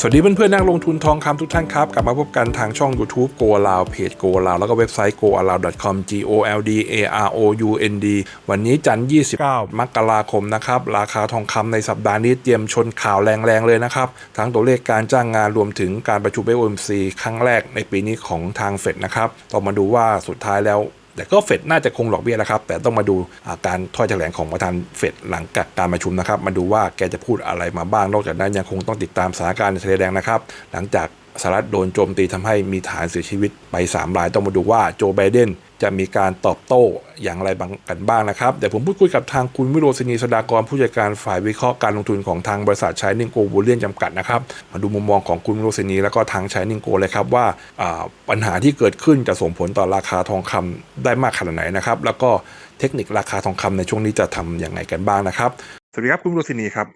สวัสดีเพื่อนๆนักลงทุนทองคำทุกท่านครับ กลับมาพบกันทางช่อง YouTube Go l o u เพจ Go l a o แล้วก็เว็บไซต์ goallow.com g o l d a r o u n d วันนี้จันทร์29 มกราคมนะครับ ราคาทองคำในสัปดาห์นี้เตรียมชนข่าวแรงๆเลยนะครับ ทั้งตัวเลขการจ้างงานรวมถึงการประชุม FOMC ครั้งแรกในปีนี้ของทางเฟดนะครับต้องมาดูว่าสุดท้ายแล้ว แต่ก็เฟดน่าจะคงหลอกเบี้ยนะครับ แต่ต้องมาดูาการถ้อยแถลงของประธานเฟดหลังจากการประชุมนะครับ มาดูว่าแกจะพูดอะไรมาบ้าง นอกจากนั้นยังคงต้องติดตามสถานการณ์ในทะเลแดงนะครับ หลังจากสหรัฐโดนโจมตีทำให้มีฐานเสียชีวิตไป 3 ราย ต้องมาดูว่าโจไบเดน จะมีการตอบโต้อย่างไรบางกันบ้างนะครับ เดี๋ยวผมพูดคุยกับทางคุณวิโรจนีสดากรผู้จัดการฝ่ายวิเคราะห์การลงทุนของทางบริษัทชายนิงโกบูเลียนจำกัดนะครับ มาดูมุมมองของคุณวิโรจนีแล้วก็ทางชายนิงโกเลยครับว่าอ่าปัญหาที่เกิดขึ้นจะส่งผลต่อราคาทองคำได้มากขนาดไหนนะครับ แล้วก็เทคนิคราคาทองคำในช่วงนี้จะทำอย่างไรกันบ้างนะครับ สวัสดีครับคุณวิโรจนีครับ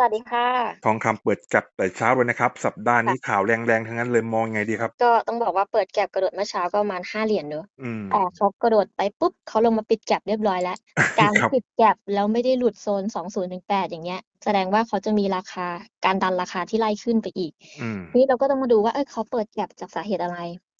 สวัสดีค่ะ ทองคำเปิดจับแต่เช้าเลยนะครับ สัปดาห์นี้ข่าวแรงๆ ทั้งนั้นเลยมองยังไงดีครับ ก็ต้องบอกว่าเปิดแก็บกระโดดเมื่อเช้าก็ประมาณห้าเหรียญเนอะอืม แต่เขากระโดดไปปุ๊บเขาลงมาปิดแก็บเรียบร้อยแล้ว การครับ ปิดแก็บแล้วไม่ได้หลุดโซนสองศูนย์ถึงแปดอย่างเงี้ย แสดงว่าเขาจะมีราคาการดันราคาที่ไล่ขึ้นไปอีก อืม ทีนี้เราก็ต้องมาดูว่าเออเขาเปิดแก็บจากสาเหตุอะไร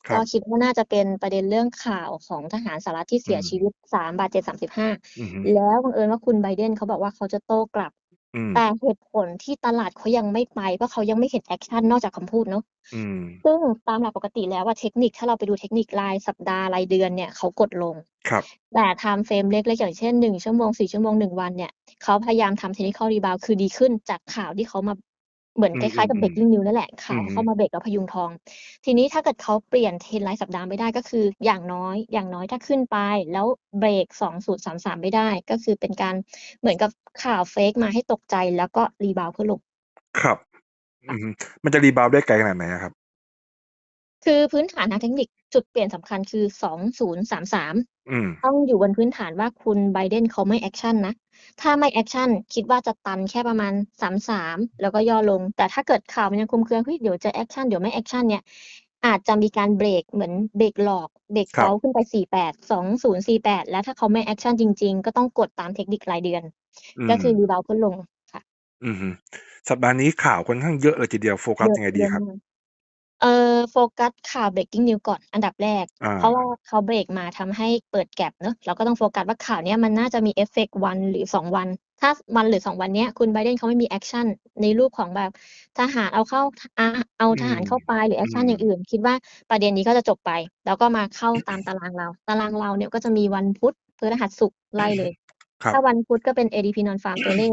ครับก็คิดว่าน่าจะเป็นประเด็นเรื่องข่าวของทหารสหรัฐที่เสียอืม ชีวิตสามบาดเจ็บสามสิบห้า อืมแล้วบังเอิญว่าคุณไบเดนเขาบอกว่าเขาจะโต้กลับ อืม แต่เหตุผลที่ตลาดเขายังไม่ไป เพราะเขายังไม่เห็นแอคชั่นนอกจากคำพูดเนาะ อืม ซึ่งตามหลักปกติแล้วว่าเทคนิคถ้าเราไปดูเทคนิครายสัปดาห์รายเดือนเนี่ยเขากดลง ครับ แต่ไทม์เฟรมเล็กๆอย่างเช่นหนึ่งชั่วโมงสี่ชั่วโมงหนึ่งวันเนี่ยเขาพยายามทำเทคนิคอลรีบาวคือดีขึ้นจากข่าวที่เขามา เหมือนอืมคล้ายๆกับอืมเบรกกิ้งนิวนั่นแหละข่าวอืมเข้ามาเบรกแล้วพยุงทอง ทีนี้ถ้าเกิดเขาเปลี่ยนเทรนด์รายสัปดาห์ไม่ได้ก็คือ อย่างน้อยอย่างน้อยถ้าขึ้นไป แล้วเบรกสองศูนย์สามสามไม่ได้ ก็คือเป็นการเหมือนกับข่าวเฟกมาให้ตกใจแล้วก็รีบาวขึ้นลงครับอืมมันจะรีบาวด์ได้ไกลขนาดไหนอะครับ คือพื้นฐานทางเทคนิคจุดเปลี่ยนสำคัญคือสองศูนย์สามสามอืมต้องอยู่บนพื้นฐานว่าคุณไบเดนเขาไม่แอคชั่นนะ ถ้าไม่แอคชั่นคิดว่าจะตันแค่ประมาณสามสามแล้วก็ย่อลง แต่ถ้าเกิดข่าวมันยังคลุมเครือเฮ้ยเดี๋ยวจะแอคชั่นเดี๋ยวไม่แอคชั่นเนี่ยอาจจะมีการเบรกเหมือนเบรกหลอกเบรกครับเขาขึ้นไปสี่แปดสองศูนย์สี่แปดแล้วถ้าเขาไม่แอคชั่นจริงๆ ก็ต้องกดตามเทคนิครายเดือน ก็คือรีบาวขึ้นลงค่ะ อืมฮึสัปดาห์นี้ข่าวค่อนข้างเยอะเลยทีเดียวโฟกัสเยอะยังไงดีเยอะครับมาก เอ่อ โฟกัสข่าว breaking news ก่อนอันดับแรกอ่าเพราะว่าเขาเบรกมาทำให้เปิดแก็บเนอะเราก็ต้องโฟกัสว่าข่าวเนี้ยมันน่าจะมีเอฟเฟกต์วันหรือสองวัน ถ้าวันหรือสองวันเนี้ย คุณไบเดนเขาไม่มีแอคชั่นในรูปของแบบทหารเอาเข้าอ่าเอาทหารเข้าไป หรือแอคชั่นอืมอย่างอื่น คิดว่าประเด็นนี้ก็จะจบไป แล้วก็มาเข้าตามตารางเรา ตารางเราเนี่ยก็จะมีวันพุธ พฤหัส ศุกร์ ไล่เลย ครับถ้าวันพุธก็เป็น ADP non farm ตัวเลข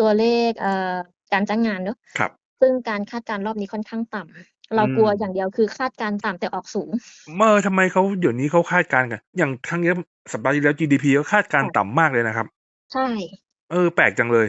ตัวเลข เอ่อ การจ้างงานเนอะครับ ซึ่งการคาดการณ์รอบนี้ค่อนข้างต่ำเรากลัวอืมอย่างเดียวคือคาดการณ์ต่ำแต่ออกสูง เมื่อทำไมเขาเดี๋ยวนี้เขาคาดการณ์กัน อย่างครั้งเนี้ยสัปดาห์ที่แล้ว GDP ก็คาดการณ์ค่ะต่ำมากเลยนะครับ ใช่ เออ แปลกจังเลย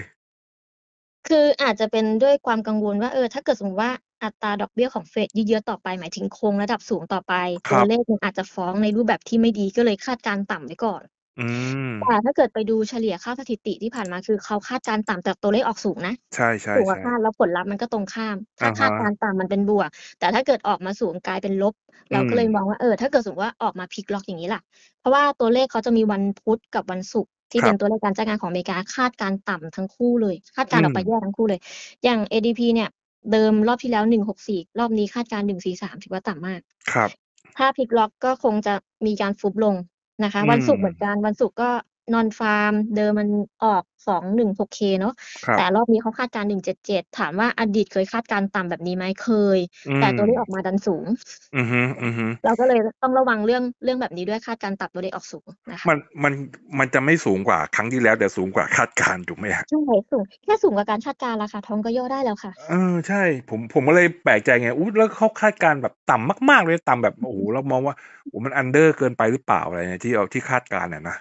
คืออาจจะเป็นด้วยความกังวลว่าเออ ถ้าเกิดสมมติว่าอัตราดอกเบี้ยของเฟดยืดๆต่อไป หมายถึงคงระดับสูงต่อไปคตัรัวบเลขมันอาจจะฟ้องในรูปแบบที่ไม่ดีก็เลยคาดการณ์ต่ำไว้ก่อน อืม แต่ถ้าเกิดไปดูเฉลี่ยค่าสถิติที่ผ่านมา คือเขาคาดการณ์ต่ำ แต่ตัวเลขออกสูงนะ ใช่ใช่สูงกว่าใช่คาดแล้วผลลัพธ์มันก็ตรงข้ามถ้าอ่าฮะคาดการณ์ต่ำมันเป็นบวก แต่ถ้าเกิดออกมาสูงกลายเป็นลบเราก็เลยอืมมองว่า เออ ถ้าเกิดสมมติว่าออกมาพลิกล็อก อย่างนี้ล่ะ เพราะว่าตัวเลขเขาจะมีวันพุธกับวันศุกร์ที่ครัเป็นบตัวเลขการจ้างงานของอเมริกา คาดการณ์ต่ำทั้งคู่เลย คาดการอืณ์อมอกไปแย่ทั้งคู่เลย อย่าง ADP เนี่ย เดิมรอบที่แล้วหนึ่งหกสี่รอบนี้คาดการณ์หนึ่งสี่สามถือว่าต่ำมาก ครับ ถ้าพลิกล็อกก็คงจะมีการฟุบลง นะคะอืวันศุกมร์เหมือนกันวันศุกร์ก็ นอนฟาร์มเดิมมันออกสองหนึ่งหกเคเนาะครับ แต่รอบนี้เขาคาดการณ์หนึ่งเจ็ดเจ็ดถามว่าอดีตเคยคาดการณ์ต่ำแบบนี้ไหมเคย อืแต่ม ตัวเลขออกมาดันสูง อือฮึอือฮึเราก็เลยต้องระวังเรื่องเรื่องแบบนี้ด้วยคาดการณ์ต่ำตัวเลขออกสูงนะคะ มันมันมันจะไม่สูงกว่าครั้งที่แล้วแต่สูงกว่าคาดการณ์ถูกไหมฮะ ใช่สูงแค่สูงกว่าการคาดการณ์ราคาทองก็ย่อได้แล้วค่ะ เออใช่ ผมผมก็เลยแปลกใจไงอู้แล้วเขาคาดการณ์แบบต่ำมาก ๆ เลยต่ำแบบโอ้โหเรามองว่าโอ้มันอันเดอร์เกินไปหรือเปล่าอะไรเนี่ยที่เอาที่คาดการณ์น่ะนะ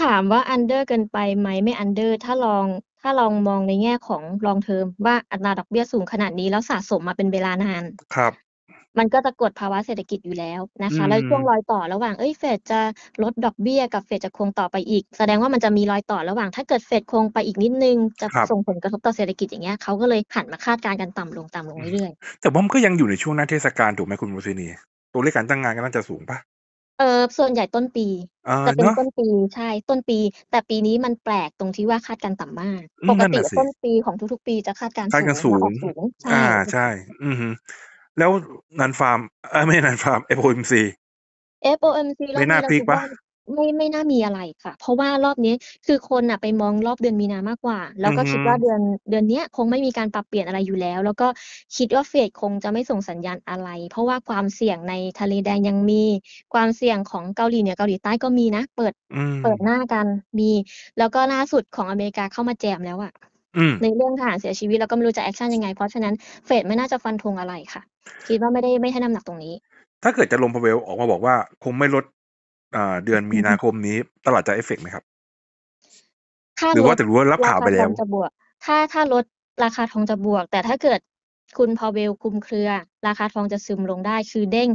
ถามว่าอันเดอร์เกินไปไหมไม่อันเดอร์ ถ้าลองถ้าลองมองในแง่ของลองเทอมว่าอัตราดอกเบี้ยสูงขนาดนี้แล้วสะสมมาเป็นเวลานาน ครับ มันก็จะกดภาวะเศรษฐกิจอยู่แล้วนะอืคะ แล้วช่วงมรอยต่อระหว่างเอ้ยเฟดจะลดดอกเบี้ยกับเฟดจะคงต่อไปอีก แสดงว่ามันจะมีรอยต่อระหว่างถ้าเกิดเฟดคงไปอีกนิดนึง จะครับส่งผลกระทบต่อเศรษฐกิจอย่างเงี้ยเขาก็เลยหันมาคาดการณ์กันต่ำลงต่ำลงอืมเรื่อยแต่ว่ามันก็ยังอยู่ในช่วงหน้าเทศกาลถูกไหมคุณมูซินีตัวเลขการจ้างงานก็น่าจะสูงปะ เอ่อส่วนใหญ่ต้นปี อา จะเป็เนนาะ ต้นปี ใช่ ต้นปี แต่ปีนี้มันแปลกตรงที่ว่าคาดการณ์ต่ำมาก อืปม กนั่นติน่ะสิ ต้นปีของทุก ๆ ปีจะคาดการณ์คาดสูการงณ์สูลาอองกสูง ใช่อาๆใช่ อือฮึ แล้ว Non-Farm เอ๊ย ไม่ใช่ Non-Farm FOMC FOMC รไม่อบน่านี้เราพลิคิกดเปล่าว่า ไม่ไม่น่ามีอะไรค่ะ เพราะว่ารอบนี้คือคนน่ะไปมองรอบเดือนมีนามากกว่า แล้อืวอก็ฮึ คิดว่าเดือนเดือนเนี้ยคงไม่มีการปรับเปลี่ยนอะไรอยู่แล้ว แล้วก็คิดว่าเฟดคงจะไม่ส่งสัญญาณอะไร เพราะว่าความเสี่ยงในทะเลแดงยังมี ความเสี่ยงของเกาหลีเหนือเกาหลีใต้ก็มีนะ เปิดอืเปิดหมน้ากันมี แล้วก็ล่าสุดของอเมริกาเข้ามาแจมแล้วอะอืม ในเรื่องทหารเสียชีวิตเราก็ไม่รู้จะแอกชันยังไง เพราะฉะนั้นเฟดไม่น่าจะฟันธงอะไรค่ะ คิดว่าไม่ได้ไม่ให้น้ำหนักตรงนี้ ถ้าเกิด Jerome Powell ออกมาบอกว่า คงไม่ลด อ่า เดือนมีนาคมนี้ตลาดจะเอฟเฟกต์ไหมครับ?ถ้าหรือลว่าดจะหรือว่ารับราข่าวคาไปทแล้อว?งจะบวก ถ้าถ้าลดราคาทองจะบวก แต่ถ้าเกิดคุณ Powell คลุมเครือ ราคาทองจะซึมลงได้ คือเด้ง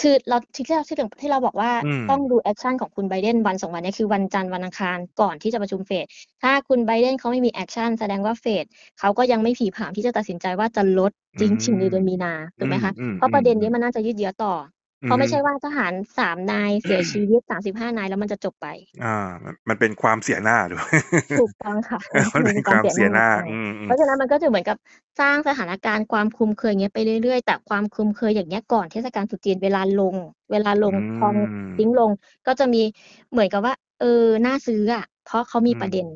คือเราที่เราที่ถึงที่เราบอกว่าอืม ต้องดูแอกชันของคุณ Biden วัน2วันเนี้ยคือวันจันทร์วันอังคารก่อนที่จะประชุมเฟด ถ้าคุณ Biden เขาไม่มีแอกชันแสดงว่าเฟดเขาก็ยังไม่ผลีผลามที่จะตัดสินใจว่าจะลดอืจริงๆในม เดือนมีนาถูอืกไหมคะมเพราะประเด็นนี้ๆๆมันน่าจะยืดเยื้อต่ออื เพอราะฮึไม่ใช่ว่าทหาร3นายเสียชีวิต35นายแล้วมันจะจบไปอามันมันเป็นความเสียหน้าด้วยถูกต้องค่ะเออมันมัเป็นนเป็นคาวความมเสียเสีหยน้าหน้าใช่อืมเพราะๆฉะนั้นมันก็จะเหมือนกับสร้างสถานการณ์ความคลุมเครืออย่างเงี้ยไปเรื่อยๆ แต่ความคลุมเครืออย่างเงี้ยก่อนเทศกาลตรุษจีนเวลาลง เวลาลอืงทองทิ้งมลง ก็จะมีเหมือนกับว่า เออน่าซื้ออะเพราะเขามีอืประมเด็น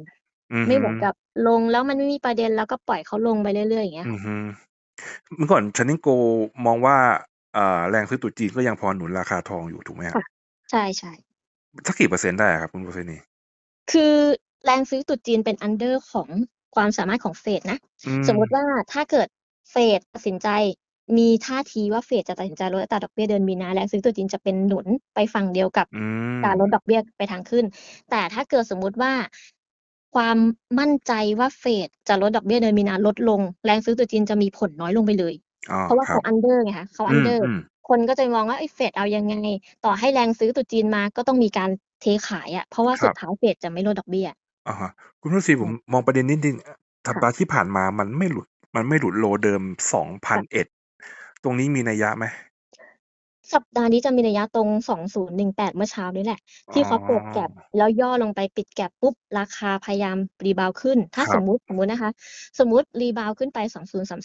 อือไม่ฮึเหมือนกับลงแล้วมันไม่มีประเด็นแล้วก็ปล่อยเขาลงไปเรื่อยๆอย่างเงี้ยอืค่ะอฮึเมื่อก่อน Trending Go มองว่า อ่า แรงซื้อตรุษจีนก็ยังพอหนุนราคาทองอยู่ถูกไหมครัค่ะบ?ใช่ๆสักกี่เปอร์เซ็นต์ได้อะครับคุณโรสนี?คือแรงซื้อตรุษจีนเป็น under ของความสามารถของเฟดนะอืสมมุติมว่าถ้าเกิดเฟดตัดสินใจมีท่าทีว่าเฟดจะตัดสินใจลดอัตราดอกเบี้ยเดือนมีนาแรงซื้อตรุษจีนจะเป็นหนุนไปฝั่งเดียวกับอืการลดมดอกเบี้ยไปทางขึ้น แต่ถ้าเกิดสมมุติว่าความมั่นใจว่าเฟดจะลดดอกเบี้ยเดือนมีนาลดลง แรงซื้อตรุษจีนจะมีผลน้อยลงไปเลยอ๋อ เพราะว่าคเขรัาบ under ไงคะเขาอื under มๆคนก็จะมองว่าเฮ้ยเฟดเอายังไง ต่อให้แรงซื้อตรุษจีนมาก็ต้องมีการเทขายอะเพราะว่าคสุรัดบท้ายเฟดจะไม่ลดดอกเบี้ยอะฮะคุณโรสนีใชผ่มมองประเด็นนิดหนึ่งอสัปค่ะดาห์ที่ผ่านมามันไม่หลุด มันไม่หลุด low เดิมค่ะ2,001ตรงนี้มีนัยยะไหม? สัปดาห์นี้จะมีนัยยะตรง 2018 เมื่อเช้านี้แหละอ๋ที่เขาเปิด gap อแล้วย่อลงไปปิด gap ปุ๊บ ราคาพยายามรีบาวด์ขึ้น ถ้าครสับมมุติสมมุตินะคะ สมมุติรีบาวด์ขึ้นไป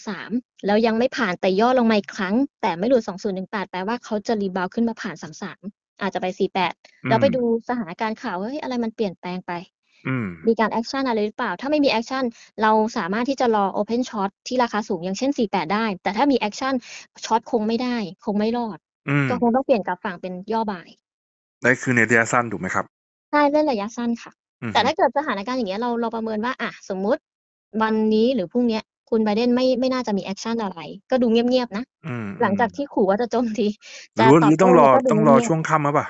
2033 แล้วยังไม่ผ่านแต่ย่อลงมาอีกครั้ง แต่ไม่หลุด 2018 แปลว่าเขาจะรีบาวด์ขึ้นมาผ่าน 33 อาจจะไป 48อืแล้วไปดูมสถานการณ์ข่าวว่าเฮ้ยอะไรมันเปลี่ยนแปลงไปอืมมีการแอกชันอะไรหรือเปล่า ถ้าไม่มีแอกชันเราสามารถที่จะรอ open short ที่ราคาสูงอย่างเช่น 48 ได้ แต่ถ้ามีแอกชันช็อตคงไม่ได้ คงไม่รอด อืม ก็คงต้องเปลี่ยนกลับฝั่งเป็นย่อบาย นั่นคือในระยะสั้นถูกไหมครับ?ใช่เล่นระยะสั้นค่ะ อือแต่ฮึถ้าเกิดสถานการณ์อย่างเงี้ยเราเราประเมินว่าอะสมมุติ วันนี้หรือพรุ่งเนี้ย คุณ Biden ไม่ไม่น่าจะมีแอกชันอะไร ก็ดูเงียบๆนะ อืมหลังจากๆที่ขู่ว่าจะโจมตีหจรืะอว่าตหอรืบอโตต้องรอก็ดูต้องรอเงียช่บวงค่ำหรือเปล่า?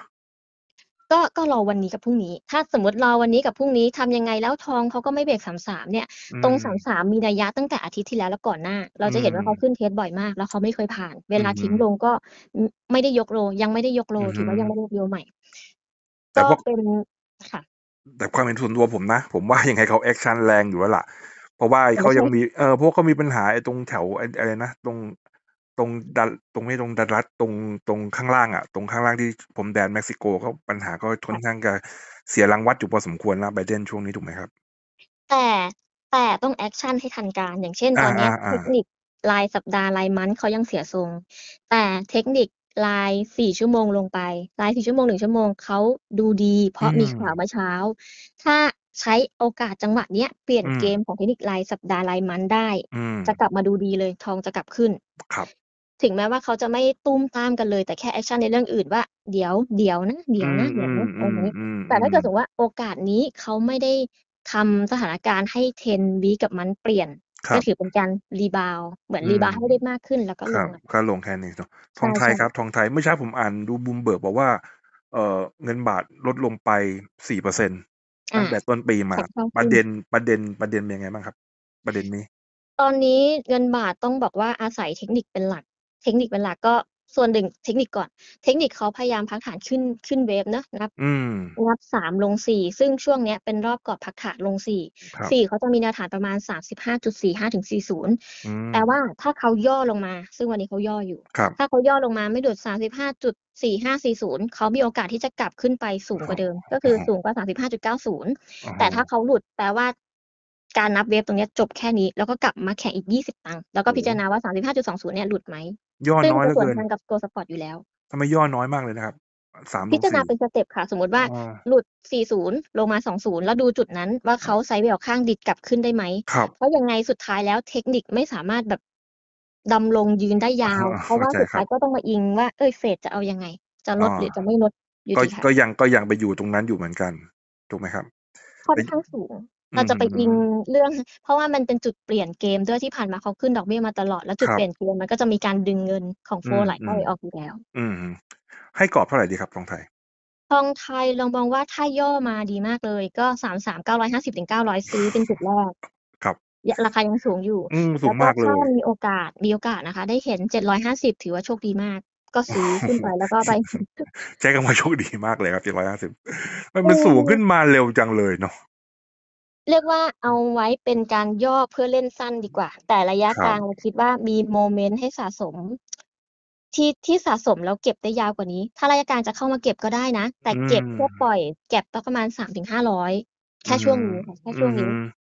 ๆก็ก็รอวันนี้กับพรุ่งนี้ ถ้าสมมุติรอวันนี้กับพรุ่งนี้ทำยังไงแล้วทองเขาก็ไม่เบรก33เนี่ยอืตรงม33มีนัยยะตั้งแต่อาทิตย์ที่แล้วและก่อนหน้า เราอืจะเห็นว่าเขามขึ้นเทสต์บ่อยมาก แล้วเขาไม่เคยผ่าน เวอืลาอฮึทิ้งลงก็อไม่ได้ยกโล ยังไม่ได้ยกโลอือถืฮึอว่ายังไม่ได้ยกโลใหม่แต่ก็พวกเป็นค่ะแต่ความเห็นส่วนตัวผมนะ ผมว่ายังไงเขาแอกชันแรงอยู่แล้วล่ะ เพราะว่าแต่เขาไม่ใชยั่งมีเออเพราะว่าเขามีปัญหาไอ้ตรงแถวไอ้อะไรนะตรง ตรงดันตรงไม่ตรงดัลลัสตรงตรงข้างล่างอะตรงข้างล่างที่พรมแดนเม็กซิโกก็ปัญหาก็ค่ค่อนะะข้างจะเสียรางวัดอยู่พอสมควรนะ Biden ช่วงนี้ถูกไหมครับ?แต่แต่ต้องแอกชันให้ทันการ อย่างเช่นอตอนเนี้ยาๆๆเทคนิครายสัปดาห์ราย month เขายังเสียทรง แต่เทคนิคราย4ชั่วโมงลงไปราย4ชั่วโมง1ชั่วโมงเขาดูดี เพอืราะมีข่าวมเมื่อเช้า ถ้าใช้โอกาสจังหวะเนี้ยเปลี่ยนอืเกมมของเทคนิครายสัปดาห์ราย month ได้อืมจะกลับมาดูดีเลยทองจะกลับขึ้นครับ ถึงแม้ว่าเขาจะไม่ตุ้มต้ามกันเลย แต่แค่แอกชันในเรื่องอื่นว่าเดี๋ยวเดี๋ยวนะเดี๋อืยวนะเดี๋ยวนะอะไรงี้มแต่ถ้าเกิดๆๆๆสมมุติว่าโอกาสนี้เขาไม่ได้ทำสถานการณ์ให้10 week กับ month เปลี่ยนครก็ับถือเป็นการรีบาวด์เหมือนอืรีมบาวด์ให้ได้มากขึ้นแล้วก็คลรังบอะก็ลงแค่นี้เนาะทใองไทช่ยๆครับทองไทยเมื่อเช้าผมอ่านดู Bloomberg บอกว่าเอ่อเงินบาทลดลงไป4%อตั้างแต่ต้นปีมาซบเซาปขระึ้นเด็นประเด็นประเด็นเป็นยังไงบ้างครับ?ประเด็นนี้ ตอนนี้เงินบาทต้องบอกว่าอาศัยเทคนิคเป็นหลัก เทคนิคเป็นหลักก็ส่วนหนึ่งเทคนิคก่อน เทคนิคเขาพยายามพักฐานขึ้นขึ้นเวฟเนอะนับอืมนับสามลงสี่ซึ่งช่วงเนี้ยเป็นรอบกรอบพักฐานลงสี่ครับสี่เขาจะมีแนวฐานประมาณสามสิบห้าจุดสี่ห้าถึงสี่ศูนย์อืมแต่ว่าถ้าเขาย่อลงมา ซึ่งวันนี้เขาย่ออยู่ครับถ้าเขาย่อลงมาไม่หลุดสามสิบห้าจุดสี่ห้าสี่ศูนย์เขามีโอกาสที่จะกลับขึ้นไปสูงกว่าเดิม ก็คือสูงกว่าสามสิบห้าจุดเก้าศูนย์อ๋อแต่ถ้าเขาหลุดแปลว่าการนับเวฟตรงเนี้ยจบแค่นี้แล้วก็กลับมาแข่งอีกยี่สิบตังค์แล้วก็พิจารณาว่าสามสิบห้าจุดสองศูนย์เนี่ยหลุดไหม ย่อซึ่งน้อยเหจะลือส่วนเกินทางกับโกสปอร์ตอยู่แล้ว ทำไมย่อน้อยมากเลยนะครับสามลพิงจารณาสี่เป็นสเต็ปค่ะ สมมติว่าอ๋อหลุด 40 ลงมา 20 แล้วดูจุดนั้น ว่าเขาไซด์เวลข้างดิดกลับขึ้นได้ไหม ครับ เพราะยังไงสุดท้ายแล้วเทคนิคไม่สามารถแบบดำลงยืนได้ยาว อ่าเพราะว่าเข้าใจสุดท้ายก็ต้องมาอิงว่าเอ้ยเฟดจะเอายังไง จะลดอ่า หรือจะไม่ลดอยู่ก็ดีค่ะก็ยังก็ยังไปอยู่ตรงนั้นอยู่เหมือนกัน ถูกไหมครับ ค่อนข้างสูง เราจะไปอิงเรื่อง เพราะว่ามันเป็นจุดเปลี่ยนเกมด้วยที่ผ่านมาเขาขึ้นดอกเบี้ยมาตลอด แล้วจุดครับเปลี่ยนเกมมันก็จะมีการดึงเงินของโฟอืมไหลเข้าอืมไปออกอยู่แล้ว อืม ให้กรอบเท่าไหร่ดีครับทองไทยทองไทยลองมองว่าถ้าย่อมาดีมากเลย ก็สามสามเก้าร้อยห้าสิบถึงเก้าร้อยซื้อเป็นจุดแรกครับยราคายังสูงอยู่อืมสูงมากเลแวยถ้ามีโอกาสมีโอกาสนะคะ ได้เห็นเจ็ดร้อยห้าสิบถือว่าโชคดีมาก ก็ซื้อขึ้นไปแล้วก็ไปใช้คำว่าโชคดีมากเลยครับเจ็ดร้อยห้าสิบมันมันสูงขึ้นมาเร็วจังเลยเนาะ เรียกว่าเอาไว้เป็นการย่อเพื่อเล่นสั้นดีกว่า แต่ระยะครับกลางเราคิดว่ามีโมเมนต์ให้สะสม ที่ที่สะสมแล้วเก็บได้ยาวกว่านี้ ถ้าระยะกลางจะเข้ามาเก็บก็ได้นะ แต่เก็บเพื่อปล่อยเก็บต้องประมาณสามถึงห้าร้อยแค่ช่วงนี้ค่ะแค่ช่วงนี้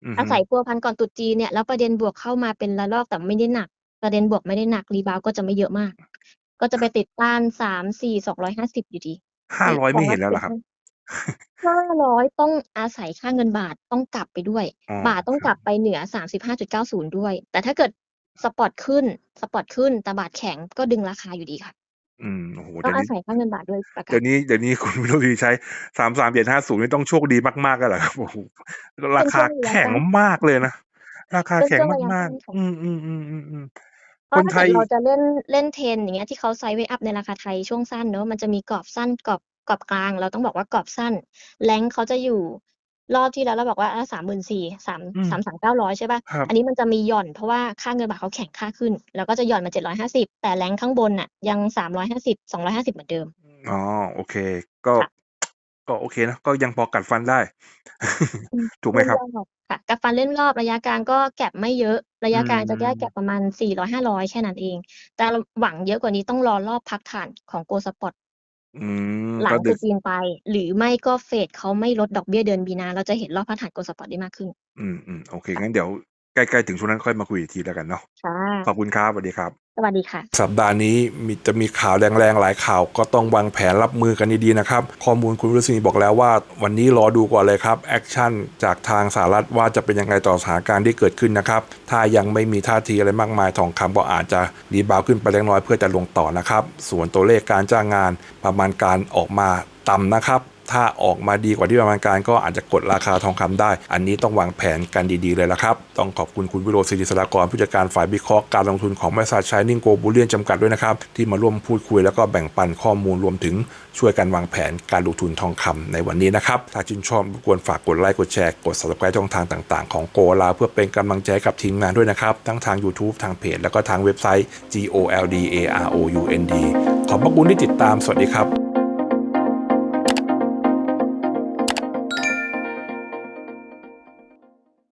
อืมมอาศัยพัวพันก่อนตรุษจีนเนี่ยแล้วประเด็นบวกเข้ามาเป็นระลอกแต่ไม่ได้หนัก ประเด็นบวกไม่ได้หนักรีบาวก็จะไม่เยอะมาก ก็จะไปติดต้านสามสี่สองร้อยห้าสิบอยู่ดีห้าร้อยไม่เห็นแล้วเหรอครับ ห้าร้อยต้องอาศัยค่าเงินบาทต้องกลับไปด้วย อ๋อ บาทต้องกลับไปเหนือสามสิบห้าจุดเก้าศูนย์ด้วย แต่ถ้าเกิดสปอร์ตขึ้นสปอร์ตขึ้นแต่บาทแข็งก็ดึงราคาอยู่ดีค่ะ อืม โอ้โห ต้อเดี๋ยวงอานี้ ศัยค่าเงินบาทด้วยประกาเดี๋ศยวนี้ เดี๋ยวนี้คุณวิโรจน์ใช้สามสามเจ็ดห้าศูนย์นี่ต้องโชคดีมากๆกันเหรอครับโอ้โห ราคาแข็งมากเลยนะ ราคาแข็งมากๆอืมอืมอืมอืมอืมเพราะคนถ้าไทเกิยดเราจะเล่นเล่นเทรนอย่างเงี้ยที่เขาไซด์เวอัพในราคาไทยช่วงสั้นเนอะมันจะมีกรอบสั้นกรอบ กรอบกลาง เราต้องบอกว่ากรอบสั้นแรงเขาจะอยู่รอบที่แล้วเราบอกว่าสามหมื่นสี่สามอืมสามสามเก้าร้อยใช่ป่ะครับอันนี้มันจะมีหย่อนเพราะว่าค่าเงินบาทเขาแข็งค่าขึ้น แล้วก็จะหย่อนมาเจ็ดร้อยห้าสิบแต่แรงข้างบนน่ะ ยังสามร้อยห้าสิบสองร้อยห้าสิบเหมือนเดิม อ๋อ โอเค ก็ค่ะก็โอเคนะ ก็ยังพอกัดฟันได้ ถูกไหมครับเล่นรอบค่ะ กับฟันเล่นรอบระยะกลางก็แก็บไม่เยอะ ระยะกลางจะแก้อืมแก็บประมาณสี่ร้อยห้าร้อยแค่นั้นเอง แต่เราหวังเยอะกว่านี้ต้องรอรอบพักฐานของโกสปอร์ต อืม หลังก็ตดึรุกษจีนไป หรือไม่ก็เฟดเขาไม่ลดดอกเบี้ยเดือนมีนา เราจะเห็นรอบพักฐานโกลสปอร์ตได้มากขึ้น อืมอืมโอเคงั้นเดี๋ยวใกล้ ๆ ถึงช่วงนั้นค่อยมาคุยอีกทีแล้วกันเนาะ ค่ะ ขอบคุณครับ สวัสดีครับ สวัสดีค่ะ สัปดาห์นี้มีจะมีข่าวแรงๆ หลายข่าวก็ต้องวางแผนรับมือกันดีๆนะครับ ข้อมูลคุณรุษินีบอกแล้วว่า วันนี้รอดูก่อนเลยครับ แอคชั่นจากทางสหรัฐว่าจะเป็นยังไงต่อสถานการณ์ที่เกิดขึ้นนะครับ ถ้ายังไม่มีท่าทีอะไรมากมายทองคำก็อาจจะรีบาวขึ้นไปเล็กน้อยเพื่อจะลงต่อนะครับ ส่วนตัวเลขการจ้างงานประมาณการออกมาต่ำนะครับ ถ้าออกมาดีกว่าที่ประมาณการก็อาจจะกดราคาทองคำได้ อันนี้ต้องวางแผนกันดีๆเลยละครับ ต้องขอบคุณคุณวิโรจน์ศิริสรากรผู้จัดการฝ่ายวิเคราะห์การลงทุนของบริษัทชายนิ่งโกลบูเลียนจำกัดด้วยนะครับ ที่มาร่วมพูดคุยแล้วก็แบ่งปันข้อมูลรวมถึงช่วยกันวางแผนการลงทุนทองคำในวันนี้นะครับ ถ้าชื่นชอบกวนฝากกดไลค์กดแชร์กด subscribe ช่องทางต่างๆ ของโกลาเพื่อเป็นกำลังใจกับทีมงานด้วยนะครับ ทั้งทาง YouTube ทางเพจแล้วก็ทางเว็บไซต์ g o l d a r o u n d ขอบพระคุณที่ติดตามสวัสดีครับ